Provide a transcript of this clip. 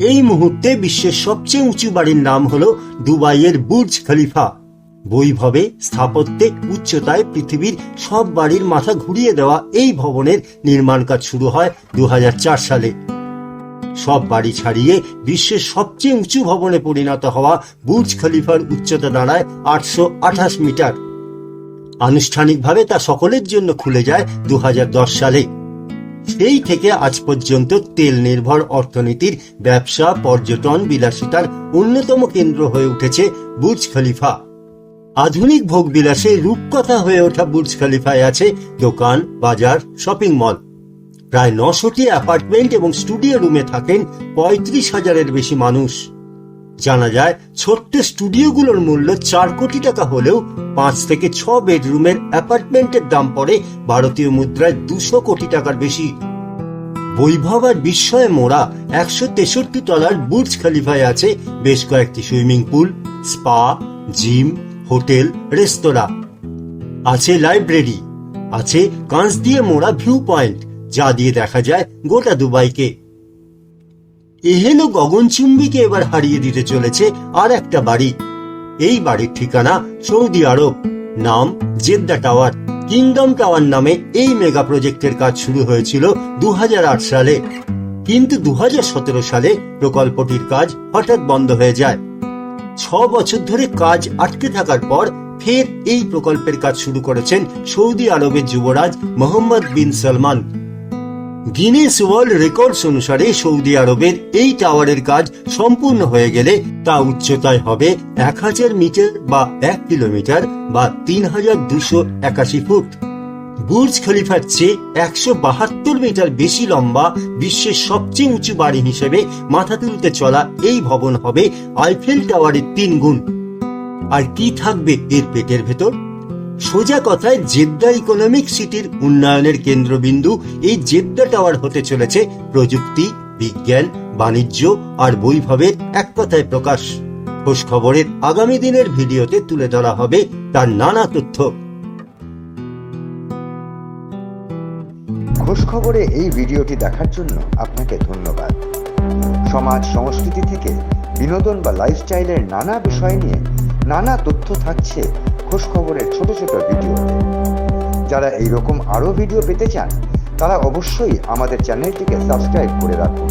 এই মুহূর্তে বিশ্বের সবচেয়ে উঁচু বাড়ির নাম হল দুবাইয়ের বুর্জ খলিফা। বৈভবে স্থাপত্যে উচ্চতায় পৃথিবীর সব বাড়ির মাথা ঘুরিয়ে দেওয়া এই ভবনের নির্মাণ কাজ শুরু হয় দু হাজার চার সালে। সব বাড়ি ছাড়িয়ে বিশ্বের সবচেয়ে উঁচু ভবনে পরিণত হওয়া বুর্জ খলিফার উচ্চতা দাঁড়ায় আটশো আঠাশ মিটার। আনুষ্ঠানিকভাবে তা সকলের জন্য খুলে যায় দু হাজার দশ সালে। সেই থেকে আজ পর্যন্ত তেল নির্ভর অর্থনীতির ব্যবসা, পর্যটন বিলাসিতার অন্যতম কেন্দ্র হয়ে উঠেছে বুর্জ খলিফা। আধুনিক ভোগ বিলাসে রূপকথা হয়ে ওঠা বুর্জ খলিফায় আছে দোকান, বাজার, শপিং মল। প্রায় নশোটি অ্যাপার্টমেন্ট এবং স্টুডিও রুমে থাকেন পঁয়ত্রিশ হাজারের বেশি মানুষ। জানা যায়, ছোট্ট স্টুডিওগুলোর মূল্য চার কোটি টাকা হলেও পাঁচ থেকে ছ বেডরুমের অ্যাপার্টমেন্টের দাম পড়ে ভারতীয় মুদ্রায় দুশো কোটি টাকার বেশি। বৈভব আর বিস্ময়ে মোড়া একশো তেষট্টি তলার বুর্জ খালিফায় আছে বেশ কয়েকটি swimming pool, spa, gym, hotel, restaurant. আছে লাইব্রেরি, আছে কাঁচ দিয়ে মোড়া ভিউ পয়েন্ট যা দিয়ে দেখা যায় গোটা দুবাইকে। এহেন গগনচুম্বীকে এবার হারিয়ে দিতে চলেছে আর একটা বাড়ি। এই বাড়ির ঠিকানা সৌদি আরব, নাম জেদ্দা টাওয়ার। কিংডম টাওয়ার নামে এই মেগা প্রজেক্টের কাজ শুরু হয়েছিল দু সালে। কিন্তু দু হাজার সতেরো সালে প্রকল্পটির কাজ হঠাৎ বন্ধ হয়ে যায়। ছ বছর ধরে কাজ আটকে থাকার পর ফের এই প্রকল্পের কাজ শুরু করেছেন সৌদি আরবের যুবরাজ Mohammed bin Salman. Guinness World Records অনুসারে সৌদি আরবের এই টাওয়ারের কাজ সম্পূর্ণ হয়ে গেলে তা উচ্চতায় হবে এক হাজার মিটার বা এক কিলোমিটার বা তিন হাজার দুশো একাশি ফুট। বুর্জ খলিফার চেয়ে একশো বাহাত্তর মিটার বেশি লম্বা বিশ্বের সবচেয়ে উঁচু বাড়ি হিসেবে মাথা তুলতে চলা এই ভবন হবে আইফেল টাওয়ারের তিন গুণ আর কি থাকবে এর পেটের ভেতর? সোজা কথায় জেদ্দা ইকোনমিক সিটির উন্নয়নের কেন্দ্রবিন্দু এই জেদ্দা টাওয়ার হতে চলেছে প্রযুক্তি, বিজ্ঞান, বাণিজ্য আর বৈভবের এক কথায় প্রকাশ। খোঁজ খবরের আগামী দিনের ভিডিওতে তুলে ধরা হবে তার নানা তথ্য। খোঁজ খবরে এই ভিডিওটি দেখার জন্য আপনাকে ধন্যবাদ। সমাজ সংস্কৃতি থেকে বিনোদন বা লাইফস্টাইলের নানা বিষয় নিয়ে নানা তথ্য থাকছে খবরের ছোট ছোট ভিডিও। যারা এইরকম আরও ভিডিও পেতে চান, তারা অবশ্যই আমাদের চ্যানেলটিকে সাবস্ক্রাইব করে রাখুন।